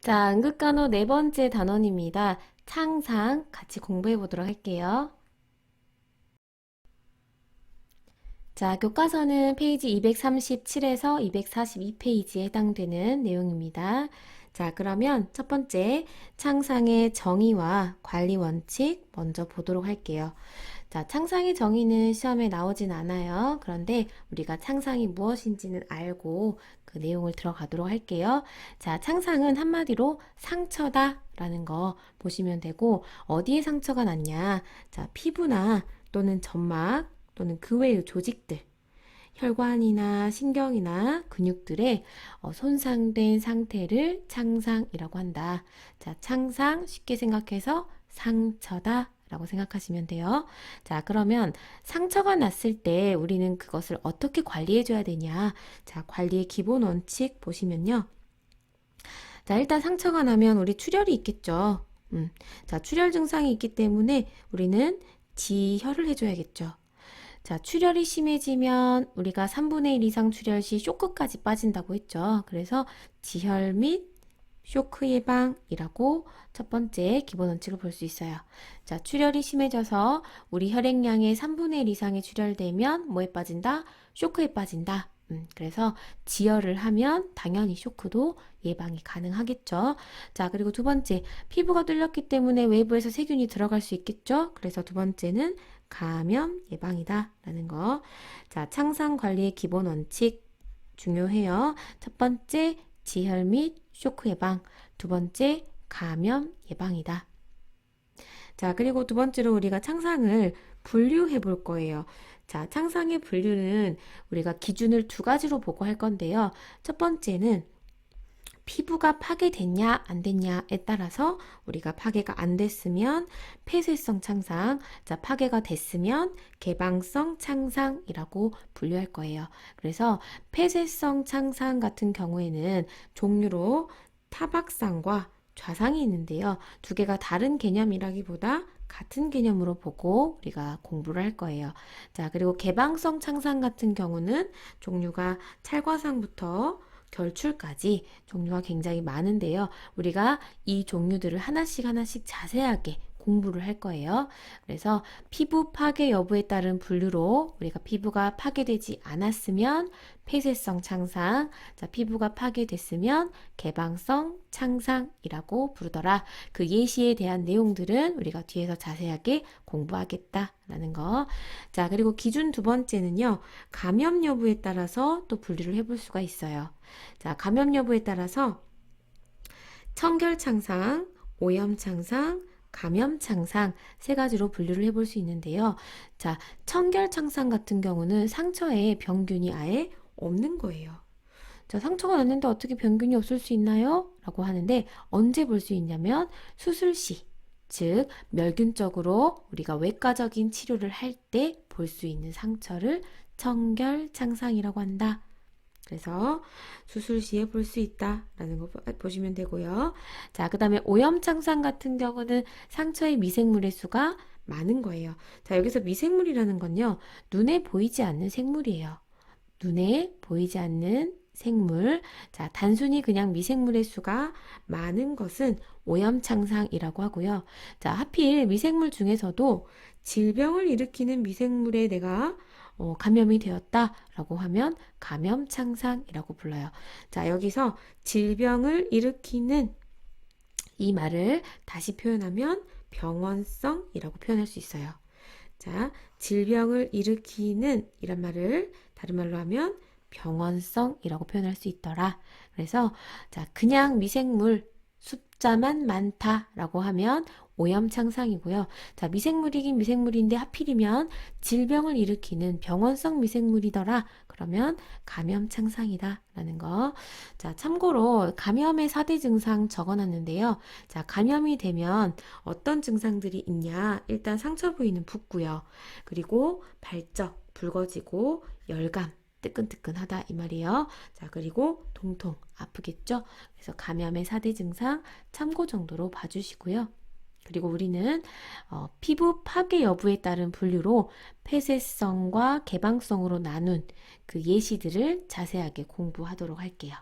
자, 응급간호 네 번째 단원입니다. 창상 같이 공부해 보도록 할게요. 자, 교과서는 페이지 237에서 242페이지에 해당되는 내용입니다. 자, 그러면 첫 번째 창상의 정의와 관리 원칙 먼저 보도록 할게요. 자, 창상의 정의는 시험에 나오진 않아요. 그런데 우리가 창상이 무엇인지는 알고 그 내용을 들어가도록 할게요. 자, 창상은 한마디로 상처다 라는 거 보시면 되고, 어디에 상처가 났냐? 자, 피부나 또는 점막 또는 그 외의 조직들, 혈관이나 신경이나 근육들의 어, 손상된 상태를 창상이라고 한다. 자, 창상 쉽게 생각해서 상처다. 라고 생각하시면 돼요. 자, 그러면 상처가 났을 때 우리는 그것을 어떻게 관리해 줘야 되냐? 자, 관리의 기본 원칙 보시면요. 자, 일단 상처가 나면 우리 출혈이 있겠죠. 음. 자, 출혈 증상이 있기 때문에 우리는 지혈을 해줘야겠죠. 자, 출혈이 심해지면 우리가 3분의 1 이상 출혈 시 쇼크까지 빠진다고 했죠. 그래서 지혈 및 쇼크 예방이라고 첫 번째 기본 원칙을 볼 수 있어요. 자, 출혈이 심해져서 우리 혈액량의 3분의 1 이상이 출혈되면 뭐에 빠진다? 쇼크에 빠진다. 음, 그래서 지혈을 하면 당연히 쇼크도 예방이 가능하겠죠. 자, 그리고 두 번째, 피부가 뚫렸기 때문에 외부에서 세균이 들어갈 수 있겠죠. 그래서 두 번째는 감염 예방이다. 라는 거. 자, 창상 관리의 기본 원칙 중요해요. 첫 번째, 지혈 및 쇼크 예방. 두 번째, 감염 예방이다. 자, 그리고 두 번째로 우리가 창상을 분류해 볼 거예요. 자, 창상의 분류는 우리가 기준을 두 가지로 보고 할 건데요. 첫 번째는 피부가 파괴됐냐, 안 됐냐에 따라서 우리가 파괴가 안 됐으면 폐쇄성 창상, 자, 파괴가 됐으면 개방성 창상이라고 분류할 거예요. 그래서 폐쇄성 창상 같은 경우에는 종류로 타박상과 좌상이 있는데요. 두 개가 다른 개념이라기보다 같은 개념으로 보고 우리가 공부를 할 거예요. 자, 그리고 개방성 창상 같은 경우는 종류가 찰과상부터 결출까지 종류가 굉장히 많은데요. 우리가 이 종류들을 하나씩 하나씩 자세하게 공부를 할 거예요. 그래서 피부 파괴 여부에 따른 분류로 우리가 피부가 파괴되지 않았으면 폐쇄성 창상, 자, 피부가 파괴됐으면 개방성 창상이라고 부르더라. 그 예시에 대한 내용들은 우리가 뒤에서 자세하게 공부하겠다라는 거. 자, 그리고 기준 두 번째는요, 감염 여부에 따라서 또 분류를 해볼 수가 있어요. 자, 감염 여부에 따라서 청결 창상, 오염 창상, 감염 창상 세 가지로 분류를 해볼 수 있는데요. 자, 청결 창상 같은 경우는 상처에 병균이 아예 없는 거예요. 자, 상처가 났는데 어떻게 병균이 없을 수 있나요? 라고 하는데 언제 볼 수 있냐면 수술 시, 즉 멸균적으로 우리가 외과적인 치료를 할 때 볼 수 있는 상처를 청결 창상이라고 한다. 그래서 수술 시에 볼 수 있다라는 거 보- 보시면 되고요. 자, 그 다음에 오염창상 같은 경우는 상처의 미생물의 수가 많은 거예요. 자, 여기서 미생물이라는 건요, 눈에 보이지 않는 생물이에요. 눈에 보이지 않는 생물. 자, 단순히 그냥 미생물의 수가 많은 것은 오염창상이라고 하고요. 자, 하필 미생물 중에서도 질병을 일으키는 미생물에 내가 어, 감염이 되었다라고 하면 감염 창상이라고 불러요. 자, 여기서 질병을 일으키는 이 말을 다시 표현하면 병원성이라고 표현할 수 있어요. 자, 질병을 일으키는 이란 말을 다른 말로 하면 병원성이라고 표현할 수 있더라. 그래서 자, 그냥 미생물 숫자만 많다라고 하면 오염 창상이고요. 자, 미생물이긴 미생물인데 하필이면 질병을 일으키는 병원성 미생물이더라. 그러면 감염 창상이다 라는 거. 자, 참고로 감염의 4대 증상 적어 놨는데요. 자, 감염이 되면 어떤 증상들이 있냐? 일단 상처 부위는 붓고요. 그리고 발적, 붉어지고 열감, 뜨끈뜨끈하다 이 말이에요. 자, 그리고 통통 아프겠죠? 그래서 감염의 4대 증상 참고 정도로 봐주시고요. 그리고 우리는 어, 피부 파괴 여부에 따른 분류로 폐쇄성과 개방성으로 나눈 그 예시들을 자세하게 공부하도록 할게요.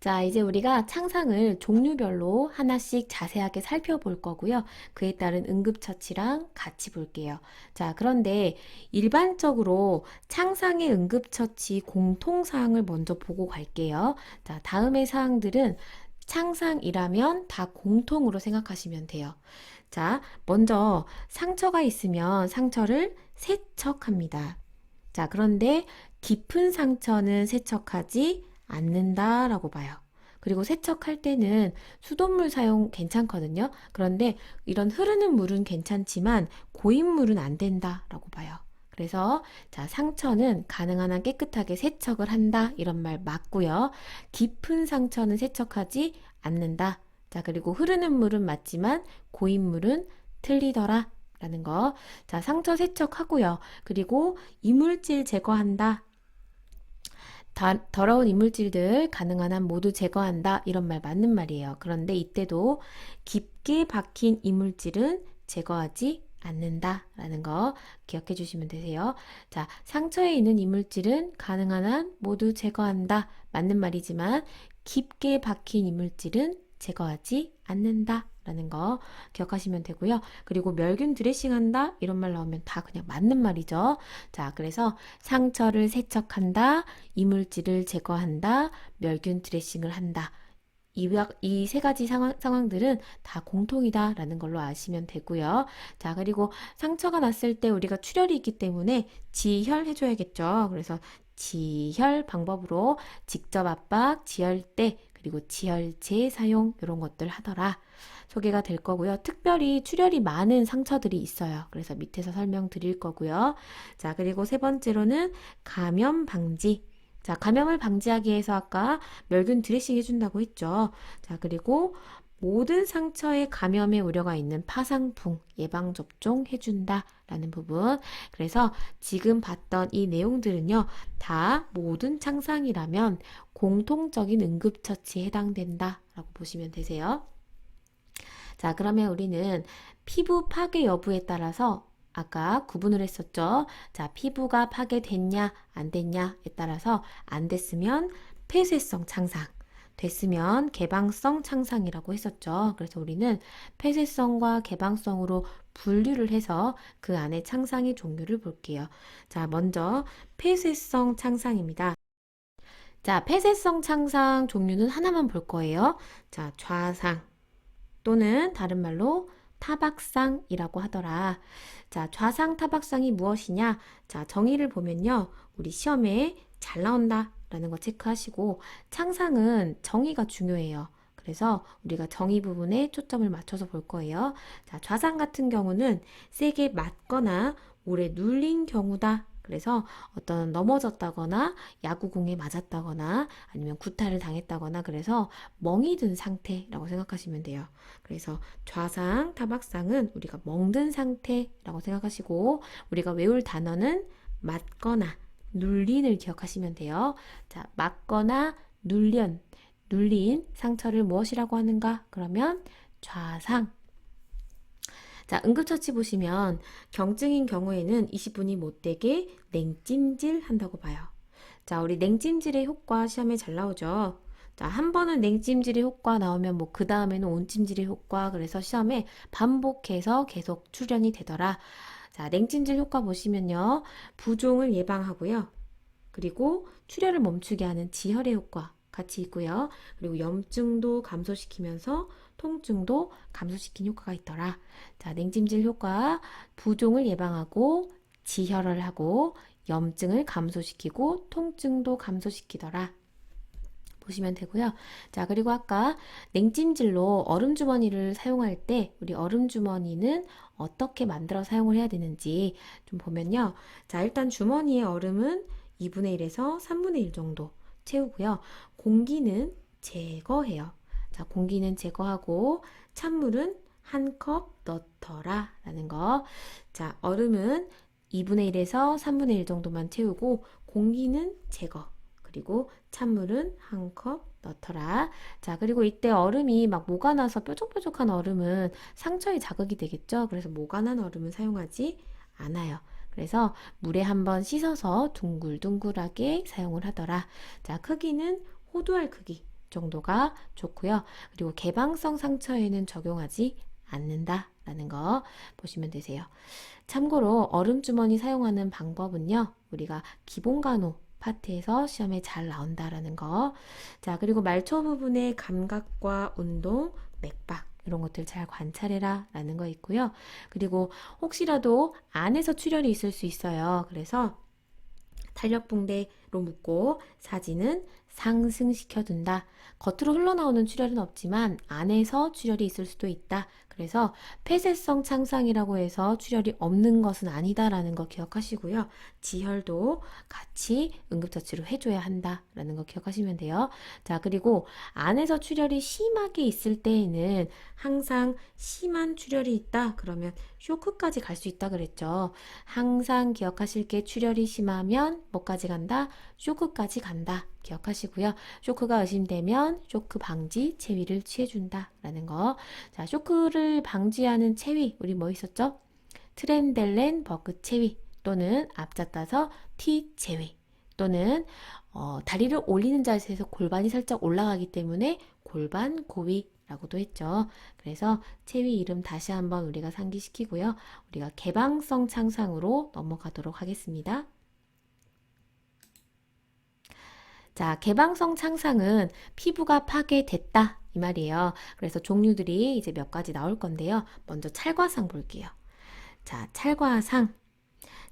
자, 이제 우리가 창상을 종류별로 하나씩 자세하게 살펴볼 거고요. 그에 따른 응급처치랑 같이 볼게요. 자, 그런데 일반적으로 창상의 응급처치 공통사항을 먼저 보고 갈게요. 자, 다음의 사항들은 창상이라면 다 공통으로 생각하시면 돼요. 자, 먼저 상처가 있으면 상처를 세척합니다. 자, 그런데 깊은 상처는 세척하지 않는다라고 봐요. 그리고 세척할 때는 수돗물 사용 괜찮거든요. 그런데 이런 흐르는 물은 괜찮지만 고인물은 안 된다라고 봐요. 그래서 자, 상처는 가능한 한 깨끗하게 세척을 한다. 이런 말 맞고요. 깊은 상처는 세척하지 않는다. 자, 그리고 흐르는 물은 맞지만 고인 물은 틀리더라. 라는 거. 자, 상처 세척하고요. 그리고 이물질 제거한다. 다- 더러운 이물질들 가능한 한 모두 제거한다. 이런 말 맞는 말이에요. 그런데 이때도 깊게 박힌 이물질은 제거하지 않는다. 라는 거 기억해 주시면 되세요. 자, 상처에 있는 이물질은 가능한 한 모두 제거한다. 맞는 말이지만 깊게 박힌 이물질은 제거하지 않는다. 라는 거 기억하시면 되고요. 그리고 멸균 드레싱 한다. 이런 말 나오면 다 그냥 맞는 말이죠. 자, 그래서 상처를 세척한다. 이물질을 제거한다, 멸균 드레싱을 한다. 이세 가지 상황, 상황들은 다 공통이다라는 걸로 아시면 되고요. 자, 그리고 상처가 났을 때 우리가 출혈이 있기 때문에 지혈 해줘야겠죠. 그래서 지혈 방법으로 직접 압박, 지혈대, 그리고 지혈제 사용 이런 것들 하더라. 소개가 될 거고요. 특별히 출혈이 많은 상처들이 있어요. 그래서 밑에서 설명드릴 거고요. 자, 그리고 세 번째로는 감염 방지. 자, 감염을 방지하기 위해서 아까 멸균 드레싱 해준다고 했죠. 자, 그리고 모든 상처에 감염의 우려가 있는 파상풍 예방접종 해준다라는 부분. 그래서 지금 봤던 이 내용들은요, 다 모든 창상이라면 공통적인 응급처치에 해당된다라고 보시면 되세요. 자, 그러면 우리는 피부 파괴 여부에 따라서 아까 구분을 했었죠. 자, 피부가 파괴됐냐, 안 됐냐에 따라서 안 됐으면 폐쇄성 창상, 됐으면 개방성 창상이라고 했었죠. 그래서 우리는 폐쇄성과 개방성으로 분류를 해서 그 안에 창상의 종류를 볼게요. 자, 먼저 폐쇄성 창상입니다. 자, 폐쇄성 창상 종류는 하나만 볼 거예요. 자, 좌상 또는 다른 말로 타박상이라고 하더라. 자, 좌상 타박상이 무엇이냐? 자, 정의를 보면요. 우리 시험에 잘 나온다 라는 거 체크하시고 창상은 정의가 중요해요. 그래서 우리가 정의 부분에 초점을 맞춰서 볼 거예요. 자, 좌상 같은 경우는 세게 맞거나 오래 눌린 경우다. 그래서 어떤 넘어졌다거나 야구공에 맞았다거나 아니면 구타를 당했다거나 그래서 멍이 든 상태라고 생각하시면 돼요. 그래서 좌상, 타박상은 우리가 멍든 상태라고 생각하시고 우리가 외울 단어는 맞거나 눌린을 기억하시면 돼요. 자, 맞거나 눌련, 눌린 상처를 무엇이라고 하는가? 그러면 좌상. 자, 응급처치 보시면 경증인 경우에는 20분이 못되게 냉찜질 한다고 봐요. 자, 우리 냉찜질의 효과 시험에 잘 나오죠. 자, 한 번은 냉찜질의 효과 나오면 뭐 그 다음에는 온찜질의 효과 그래서 시험에 반복해서 계속 출연이 되더라. 자, 냉찜질 효과 보시면요. 부종을 예방하고요. 그리고 출혈을 멈추게 하는 지혈의 효과 같이 있고요. 그리고 염증도 감소시키면서 통증도 감소시킨 효과가 있더라. 자, 냉찜질 효과 부종을 예방하고 지혈을 하고 염증을 감소시키고 통증도 감소시키더라. 보시면 되고요. 자, 그리고 아까 냉찜질로 얼음 주머니를 사용할 때 우리 얼음 주머니는 어떻게 만들어 사용을 해야 되는지 좀 보면요. 자, 일단 주머니의 얼음은 2분의 1에서 3분의 1 정도 채우고요. 공기는 제거해요. 자, 공기는 제거하고 찬물은 한 컵 넣더라 라는 거. 자, 얼음은 2분의 1에서 3분의 1 정도만 채우고 공기는 제거. 그리고 찬물은 한 컵 넣더라. 자, 그리고 이때 얼음이 막 모가 나서 뾰족뾰족한 얼음은 상처에 자극이 되겠죠. 그래서 모가 난 얼음은 사용하지 않아요. 그래서 물에 한번 씻어서 둥글둥글하게 사용을 하더라. 자, 크기는 호두알 크기 정도가 좋고요. 그리고 개방성 상처에는 적용하지 않는다 라는 거 보시면 되세요. 참고로 얼음 주머니 사용하는 방법은요. 우리가 기본 간호 파트에서 시험에 잘 나온다라는 거. 자, 그리고 말초 부분의 감각과 운동, 맥박 이런 것들 잘 관찰해라 라는 거 있고요. 그리고 혹시라도 안에서 출혈이 있을 수 있어요. 그래서 탄력 붕대로 묶고 사진은 상승시켜 둔다. 겉으로 흘러나오는 출혈은 없지만 안에서 출혈이 있을 수도 있다. 그래서 폐쇄성 창상이라고 해서 출혈이 없는 것은 아니다라는 거 기억하시고요. 지혈도 같이 응급처치로 해줘야 한다라는 거 기억하시면 돼요. 자, 그리고 안에서 출혈이 심하게 있을 때에는 항상 심한 출혈이 있다. 그러면 쇼크까지 갈 수 있다 그랬죠. 항상 기억하실 게 출혈이 심하면 뭐까지 간다? 쇼크까지 간다. 기억하시고요. 쇼크가 의심되면 쇼크 방지 체위를 취해준다 라는 거. 자, 쇼크를 방지하는 체위 우리 뭐 있었죠? 트렌델렌 버그 체위 또는 앞자 따서 T 체위 또는 어, 다리를 올리는 자세에서 골반이 살짝 올라가기 때문에 골반 고위 라고도 했죠. 그래서 체위 이름 다시 한번 우리가 상기시키고요. 우리가 개방성 창상으로 넘어가도록 하겠습니다. 자, 개방성 창상은 피부가 파괴됐다 이 말이에요. 그래서 종류들이 이제 몇 가지 나올 건데요. 먼저 찰과상 볼게요. 자, 찰과상.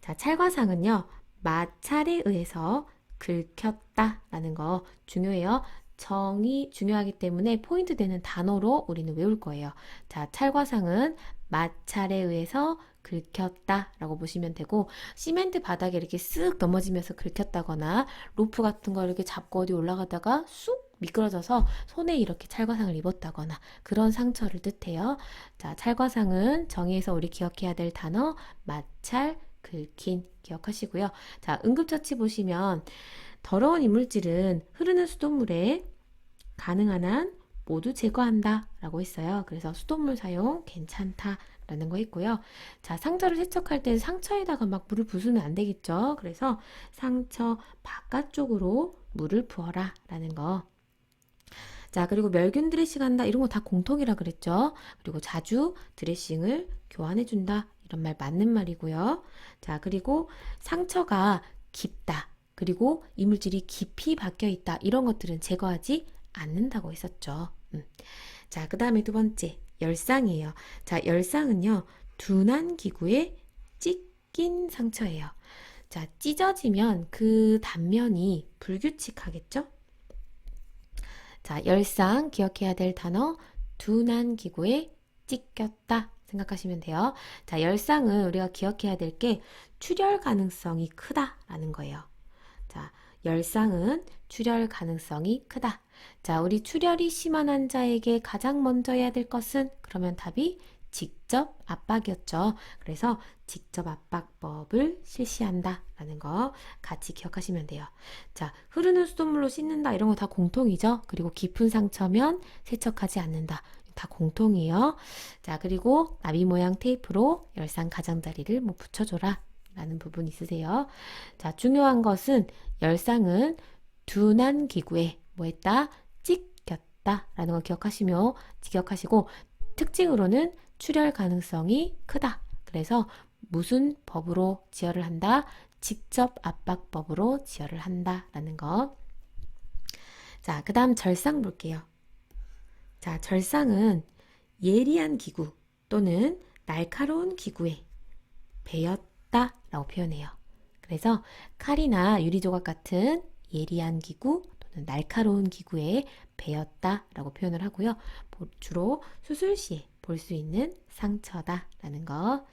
자, 찰과상은요. 마찰에 의해서 긁혔다라는 거 중요해요. 정이 중요하기 때문에 포인트 되는 단어로 우리는 외울 거예요. 자, 찰과상은 마찰에 의해서 긁혔다 라고 보시면 되고 시멘트 바닥에 이렇게 쓱 넘어지면서 긁혔다거나 로프 같은 거 이렇게 잡고 어디 올라가다가 쑥 미끄러져서 손에 이렇게 찰과상을 입었다거나 그런 상처를 뜻해요. 자, 찰과상은 정의에서 우리 기억해야 될 단어 마찰, 긁힌 기억하시고요. 자, 응급처치 보시면 더러운 이물질은 흐르는 수돗물에 가능한 한 모두 제거한다 라고 했어요. 그래서 수돗물 사용 괜찮다 라는 거 있고요. 자, 상처를 세척할 때 상처에다가 막 물을 부수면 안 되겠죠. 그래서 상처 바깥쪽으로 물을 부어라 라는 거. 자, 그리고 멸균 드레싱 한다. 이런 거 다 공통이라 그랬죠. 그리고 자주 드레싱을 교환해 준다. 이런 말 맞는 말이고요. 자, 그리고 상처가 깊다. 그리고 이물질이 깊이 박혀 있다. 이런 것들은 제거하지 않는다고 했었죠. 음. 자, 그 다음에 두 번째, 열상이에요. 자, 열상은요, 둔한 기구에 찢긴 상처예요. 자, 찢어지면 그 단면이 불규칙하겠죠? 자, 열상 기억해야 될 단어, 둔한 기구에 찢겼다 생각하시면 돼요. 자, 열상은 우리가 기억해야 될 게 출혈 가능성이 크다라는 거예요. 자, 열상은 출혈 가능성이 크다. 자, 우리 출혈이 심한 환자에게 가장 먼저 해야 될 것은 그러면 답이 직접 압박이었죠. 그래서 직접 압박법을 실시한다라는 거 같이 기억하시면 돼요. 자, 흐르는 수돗물로 씻는다 이런 거 다 공통이죠. 그리고 깊은 상처면 세척하지 않는다. 다 공통이에요. 자, 그리고 나비 모양 테이프로 열상 가장자리를 뭐 붙여줘라. 라는 부분 있으세요. 자, 중요한 것은 열상은 둔한 기구에 뭐 했다? 찢겼다. 라는 거 기억하시며, 기억하시고, 특징으로는 출혈 가능성이 크다. 그래서 무슨 법으로 지혈을 한다? 직접 압박법으로 지혈을 한다. 라는 거. 자, 그 다음 절상 볼게요. 자, 절상은 예리한 기구 또는 날카로운 기구에 베였다 라고 표현해요. 그래서 칼이나 유리조각 같은 예리한 기구 또는 날카로운 기구에 베였다 라고 표현을 하고요. 주로 수술 시에 볼 수 있는 상처다 라는 거.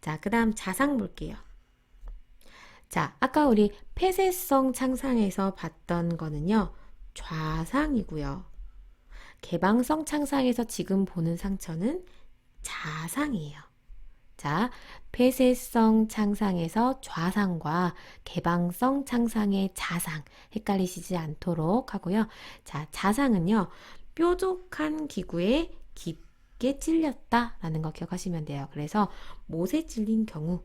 자, 그 다음 자상 볼게요. 자, 아까 우리 폐쇄성 창상에서 봤던 거는요. 좌상이고요. 개방성 창상에서 지금 보는 상처는 자상이에요. 자, 폐쇄성 창상에서 좌상과 개방성 창상의 자상 헷갈리시지 않도록 하고요. 자, 자상은요. 뾰족한 기구에 깊게 찔렸다라는 거 기억하시면 돼요. 그래서 못에 찔린 경우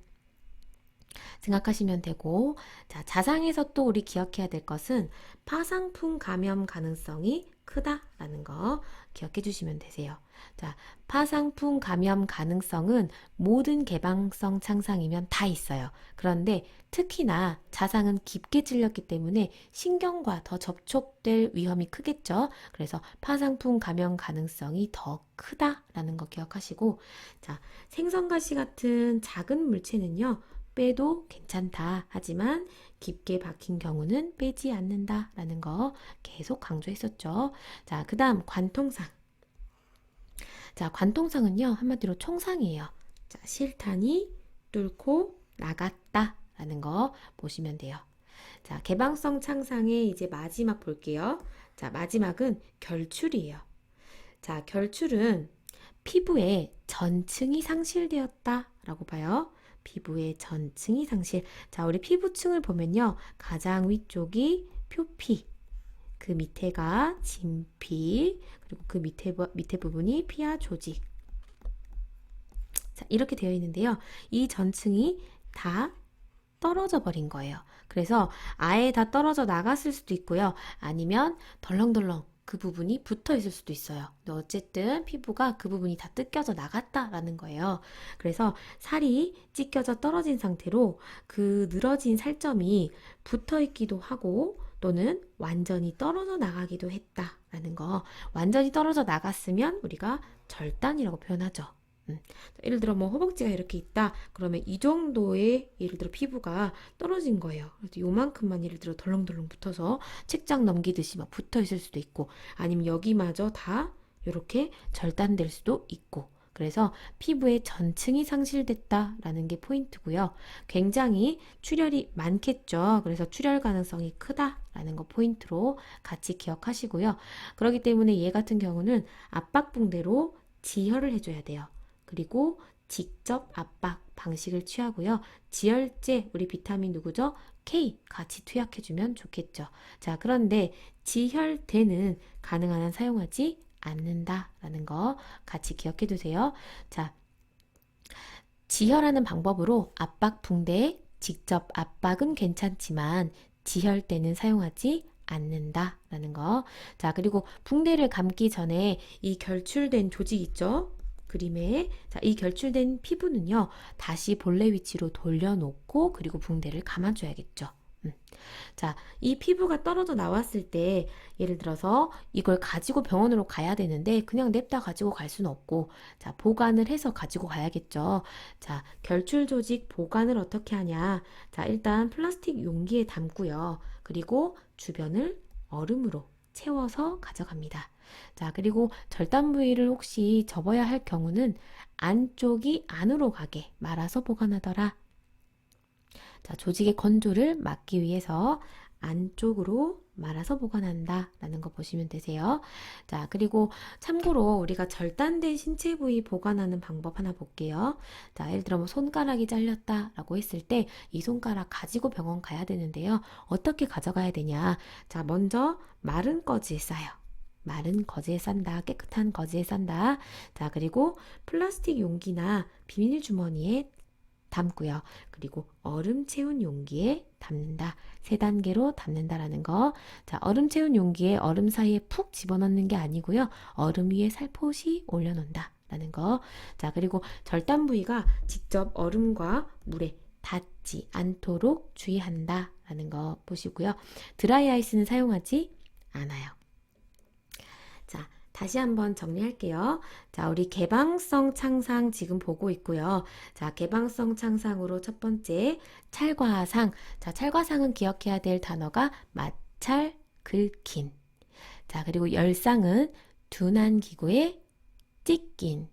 생각하시면 되고 자, 자상에서 또 우리 기억해야 될 것은 파상풍 감염 가능성이 크다라는 거 기억해 주시면 되세요. 자, 파상풍 감염 가능성은 모든 개방성 창상이면 다 있어요. 그런데 특히나 자상은 깊게 찔렸기 때문에 신경과 더 접촉될 위험이 크겠죠. 그래서 파상풍 감염 가능성이 더 크다라는 거 기억하시고, 자, 생선가시 같은 작은 물체는요, 빼도 괜찮다. 하지만 깊게 박힌 경우는 빼지 않는다 라는 거 계속 강조했었죠. 자, 그 다음 관통상. 자, 관통상은요, 한마디로 총상이에요. 자, 실탄이 뚫고 나갔다 라는 거 보시면 돼요. 자, 개방성 창상의 이제 마지막 볼게요. 자, 마지막은 결출이에요. 자, 결출은 피부의 전층이 상실되었다 라고 봐요. 피부의 전층이 상실. 자, 우리 피부층을 보면요. 가장 위쪽이 표피, 그 밑에가 진피, 그리고 그 밑에, 부- 밑에 부분이 피하 조직. 자, 이렇게 되어 있는데요. 이 전층이 다 떨어져 버린 거예요. 그래서 아예 다 떨어져 나갔을 수도 있고요. 아니면 덜렁덜렁 그 부분이 붙어 있을 수도 있어요. 근데 어쨌든 피부가 그 부분이 다 뜯겨져 나갔다라는 거예요. 그래서 살이 찢겨져 떨어진 상태로 그 늘어진 살점이 붙어 있기도 하고 또는 완전히 떨어져 나가기도 했다라는 거. 완전히 떨어져 나갔으면 우리가 절단이라고 표현하죠. 음. 예를 들어 뭐 허벅지가 이렇게 있다. 그러면 이 정도의 예를 들어 피부가 떨어진 거예요. 그래서 요만큼만 예를 들어 덜렁덜렁 붙어서 책장 넘기듯이 막 붙어 있을 수도 있고 아니면 여기마저 다 이렇게 절단될 수도 있고 그래서 피부의 전층이 상실됐다라는 게 포인트고요. 굉장히 출혈이 많겠죠. 그래서 출혈 가능성이 크다라는 거 포인트로 같이 기억하시고요. 그렇기 때문에 얘 같은 경우는 압박 붕대로 지혈을 해줘야 돼요. 그리고 직접 압박 방식을 취하고요. 지혈제, 우리 비타민 누구죠? K 같이 투약해주면 좋겠죠. 자, 그런데 지혈대는 가능한 한 사용하지 않는다라는 거 같이 기억해 두세요. 자, 지혈하는 방법으로 압박 붕대에 직접 압박은 괜찮지만 지혈대는 사용하지 않는다라는 거. 자, 그리고 붕대를 감기 전에 이 결출된 조직 있죠? 그림에 자, 이 결출된 피부는요. 다시 본래 위치로 돌려놓고 그리고 붕대를 감아줘야겠죠. 음. 자, 이 피부가 떨어져 나왔을 때 예를 들어서 이걸 가지고 병원으로 가야 되는데 그냥 냅다 가지고 갈 수는 없고 자, 보관을 해서 가지고 가야겠죠. 자, 결출 조직 보관을 어떻게 하냐? 자, 일단 플라스틱 용기에 담고요. 그리고 주변을 얼음으로 채워서 가져갑니다. 자, 그리고 절단 부위를 혹시 접어야 할 경우는 안쪽이 안으로 가게 말아서 보관하더라. 자, 조직의 건조를 막기 위해서 안쪽으로 말아서 보관한다 라는 거 보시면 되세요. 자, 그리고 참고로 우리가 절단된 신체 부위 보관하는 방법 하나 볼게요. 자, 예를 들어 뭐 손가락이 잘렸다 라고 했을 때 이 손가락 가지고 병원 가야 되는데요. 어떻게 가져가야 되냐? 자, 먼저 마른 거지에 싸요. 마른 거지에 싼다. 깨끗한 거지에 싼다. 자, 그리고 플라스틱 용기나 비닐 주머니에 담고요. 그리고 얼음 채운 용기에 담는다. 세 단계로 담는다라는 거. 자, 얼음 채운 용기에 얼음 사이에 푹 집어넣는 게 아니고요. 얼음 위에 살포시 올려놓는다. 라는 거. 자, 그리고 절단 부위가 직접 얼음과 물에 닿지 않도록 주의한다. 라는 거 보시고요. 드라이 아이스는 사용하지 않아요. 자, 다시 한번 정리할게요. 자, 우리 개방성 창상 지금 보고 있고요. 자, 개방성 창상으로 첫 번째 찰과상. 자, 찰과상은 기억해야 될 단어가 마찰, 긁힌. 자, 그리고 열상은 둔한 기구에 찢긴.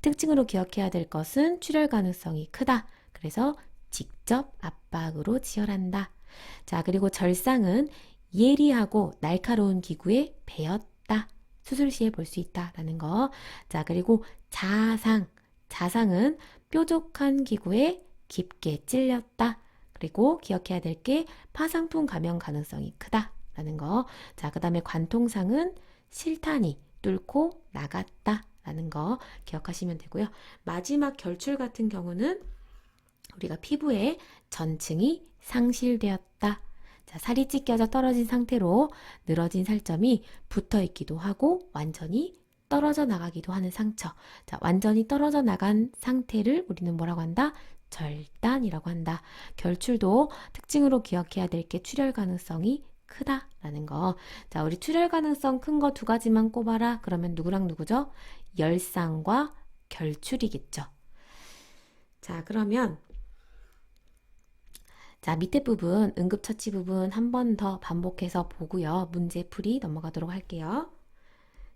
특징으로 기억해야 될 것은 출혈 가능성이 크다. 그래서 직접 압박으로 지혈한다. 자, 그리고 절상은 예리하고 날카로운 기구에 베었다. 수술 시에 볼 수 있다라는 거. 자, 그리고 자상. 자상은 뾰족한 기구에 깊게 찔렸다. 그리고 기억해야 될 게 파상풍 감염 가능성이 크다라는 거. 자, 그 다음에 관통상은 실탄이 뚫고 나갔다라는 거 기억하시면 되고요. 마지막 결출 같은 경우는 우리가 피부에 전층이 상실되었다. 자, 살이 찢겨져 떨어진 상태로 늘어진 살점이 붙어 있기도 하고 완전히 떨어져 나가기도 하는 상처. 자, 완전히 떨어져 나간 상태를 우리는 뭐라고 한다? 절단이라고 한다. 결출도 특징으로 기억해야 될 게 출혈 가능성이 크다라는 거. 자, 우리 출혈 가능성 큰 거 두 가지만 꼽아라. 그러면 누구랑 누구죠? 열상과 결출이겠죠. 자, 그러면 자, 밑에 부분, 응급처치 부분 한 번 더 반복해서 보고요. 문제 풀이 넘어가도록 할게요.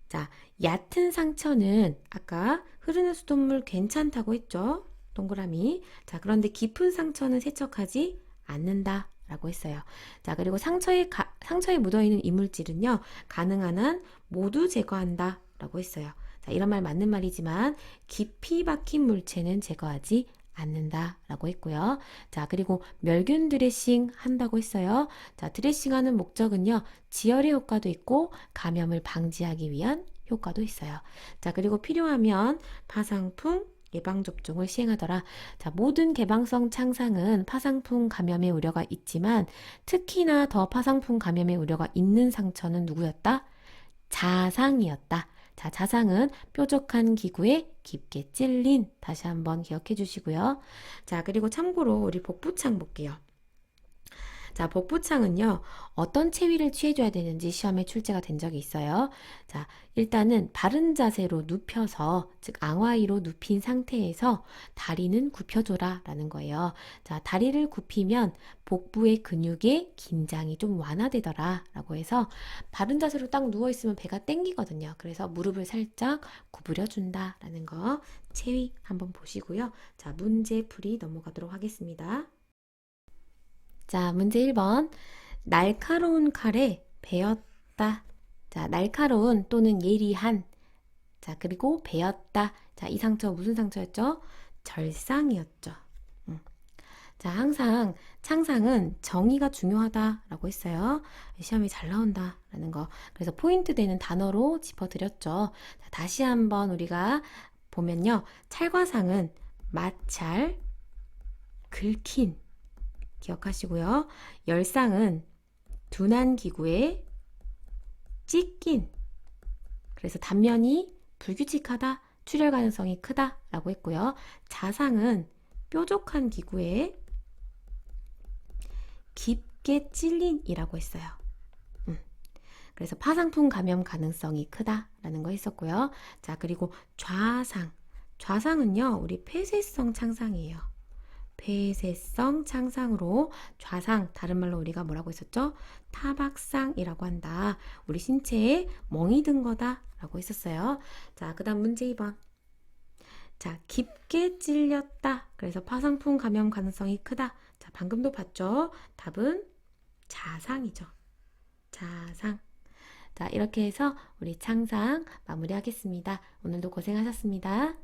자, 얕은 상처는 아까 흐르는 수돗물 괜찮다고 했죠? 동그라미. 자, 그런데 깊은 상처는 세척하지 않는다. 라고 했어요. 자, 그리고 상처에, 가- 상처에 묻어있는 이물질은요, 가능한 한 모두 제거한다. 라고 했어요. 자, 이런 말 맞는 말이지만, 깊이 박힌 물체는 제거하지 않는다. 라고 했고요. 자, 그리고 멸균 드레싱 한다고 했어요. 자, 드레싱 하는 목적은요, 지혈의 효과도 있고, 감염을 방지하기 위한 효과도 있어요. 자, 그리고 필요하면 파상풍, 예방접종을 시행하더라. 자, 모든 개방성 창상은 파상풍 감염의 우려가 있지만 특히나 더 파상풍 감염의 우려가 있는 상처는 누구였다? 자상이었다. 자, 자상은 뾰족한 기구에 깊게 찔린 다시 한번 기억해 주시고요. 자, 그리고 참고로 우리 복부창 볼게요. 자, 복부창은요, 어떤 체위를 취해줘야 되는지 시험에 출제가 된 적이 있어요. 자, 일단은 바른 자세로 눕혀서, 즉, 앙화이로 눕힌 상태에서 다리는 굽혀줘라 라는 거예요. 자, 다리를 굽히면 복부의 근육의 긴장이 좀 완화되더라 라고 해서 바른 자세로 딱 누워있으면 배가 땡기거든요. 그래서 무릎을 살짝 구부려준다 라는 거 체위 한번 보시고요. 자, 문제 풀이 넘어가도록 하겠습니다. 자, 문제 1번. 날카로운 칼에 베었다. 자, 날카로운 또는 예리한. 자, 그리고 베었다. 자, 이 상처 무슨 상처였죠? 절상이었죠. 음. 자, 항상 창상은 정의가 중요하다라고 했어요. 시험이 잘 나온다라는 거. 그래서 포인트 되는 단어로 짚어드렸죠. 자, 다시 한번 우리가 보면요. 찰과상은 마찰, 긁힌, 기억하시고요. 열상은 둔한 기구에 찢긴. 그래서 단면이 불규칙하다, 출혈 가능성이 크다라고 했고요. 자상은 뾰족한 기구에 깊게 찔린이라고 했어요. 음. 그래서 파상풍 감염 가능성이 크다라는 거 했었고요. 자, 그리고 좌상. 좌상은요, 우리 폐쇄성 창상이에요. 폐쇄성 창상으로 좌상, 다른 말로 우리가 뭐라고 했었죠? 타박상이라고 한다. 우리 신체에 멍이 든 거다 라고 했었어요. 자, 그 다음 문제 2번. 자, 깊게 찔렸다. 그래서 파상풍 감염 가능성이 크다. 자, 방금도 봤죠? 답은 자상이죠. 자상. 자, 이렇게 해서 우리 창상 마무리하겠습니다. 오늘도 고생하셨습니다.